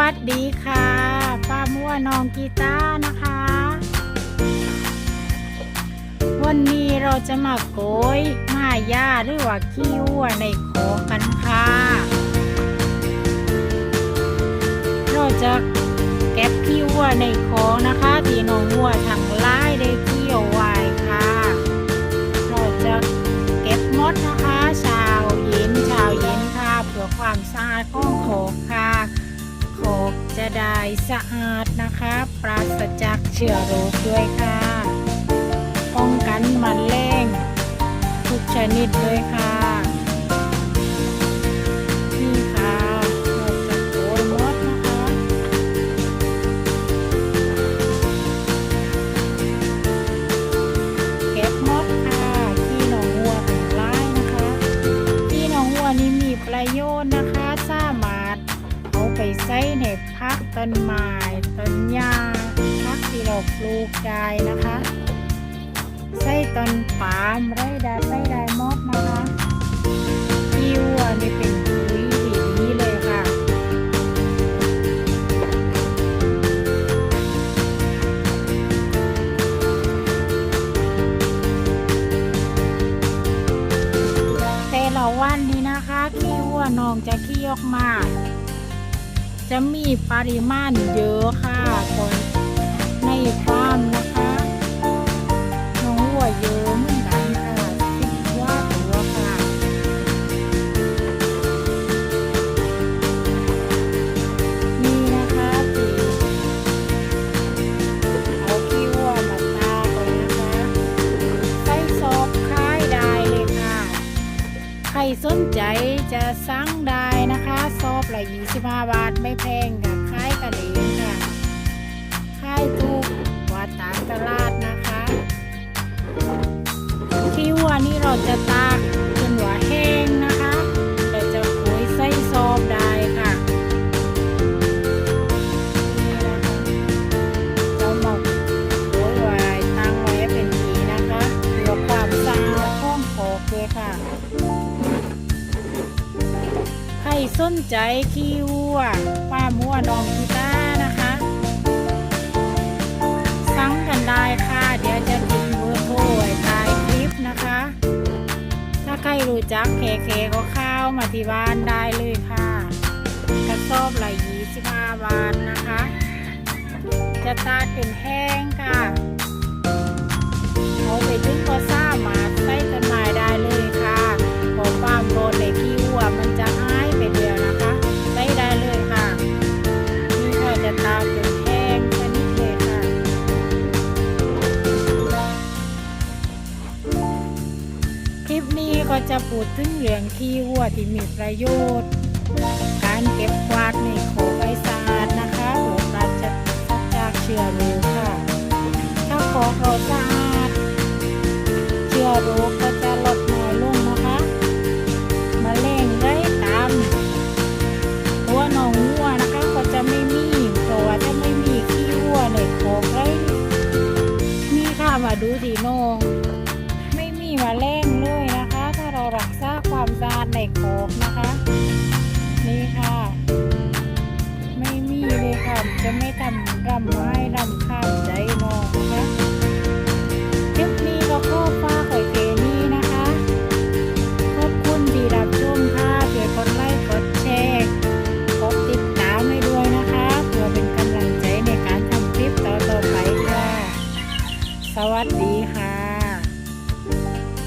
วัสดีค่ะ ป้ามั่วน้องกีตาร์นะคะ วันนี้เราจะมาโกยม้าหญ้าหรือว่าขี้วัวในโขงกันค่ะ เราจะเก็บขี้วัวในโขงนะคะที่น้องวัวทางไล่ได้เกี่ยวไว้ค่ะ เราจะเก็บมดนะคะช้าเย็นช้าเย็นค่ะเพื่อความสะอาดของโขงค่ะ กจะได้สะอาดนะคะ ปราศจากเชื้อโรคด้วยค่ะ ใส่ในพักต้นไม้ต้นหญ้าพักที่เราปลูกได้นะคะใส่ต้นปาล์มไรดาใส่ได้หมดนะคะที่วัวนี่เป็นปุ๋ยที่ดีเลยค่ะแต่ละวันนี้นะคะขี้วัวน้องจะขี้ออกมาก จะมีปริมาณเยอะค่ะ ใครสนใจจะสั่งได้นะคะซอบละ25บาทไม่แพงค่ะขายกระเลงค่ะขายถูกกว่าตามตลาดนะคะที่วัวนี่เราจะตา สนใจคิวัวป้ามัวน้องกีตานะคะ สั่งกันได้ค่ะ เดี๋ยวจะทิ้งเบอร์โทรไว้ใต้คลิปนะคะ ถ้าใครรู้จักเคเคก็เข้ามาที่บ้านได้เลยค่ะกระสอบละ25บห้าบาทนะคะ จะตาเป็นแห้งค่ะ จะพูดถึงเรื่องขี้วัวที่มีประโยชน์ การเก็บกวาดในโขกไอสะอาดนะคะเพื่อปราศจากเชื้อโรคค่ะ ถ้าโขกเราสะอาดเชื้อโรคก็จะลดน้อยลงนะคะมะเร็งไร้ตามตัวหนองวัวนะคะก็จะไม่มีเพราะว่าจะไม่มีขี้วัวในโขไรนี่ค่ะมาดูทีโนอง